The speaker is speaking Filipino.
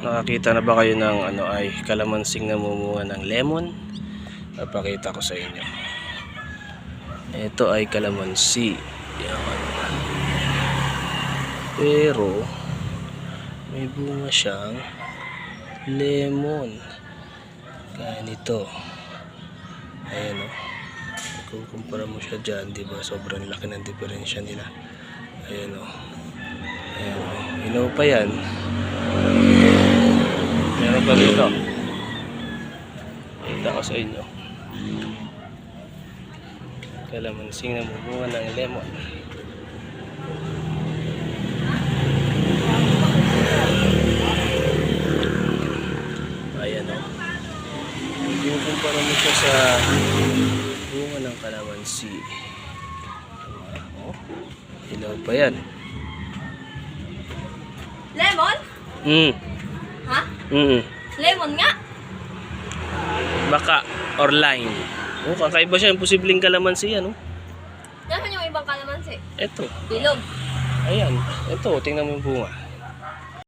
Nakakita na ba kayo ng ano ay kalamansing namumunga ng lemon? Papakita ko sa inyo. Ito ay kalamansi. Yan. Pero may bunga siyang lemon. Kaya nito. Ayan o. Kukumpara mo siya dyan, di ba? Sobrang laki ng diferensya nila. Ayan o. Ayan o. Inaw pa yan. Meron pa dito. Kita ko sa inyo. Kalamansing na mubunga ng lemon. Ayan o. Kukumpara mo siya sa bunga ng kalamansi. Oh, ilaw pa yan. Lemon? Mm. Mm. Lemon nga? Baka or lime. Oh, kakaiba siya. Imposibleng kalamansi yan, oh. Nasaan yung ibang kalamansi? Eto. Bilog. Ayan. Ito, tingnan mo yung bunga.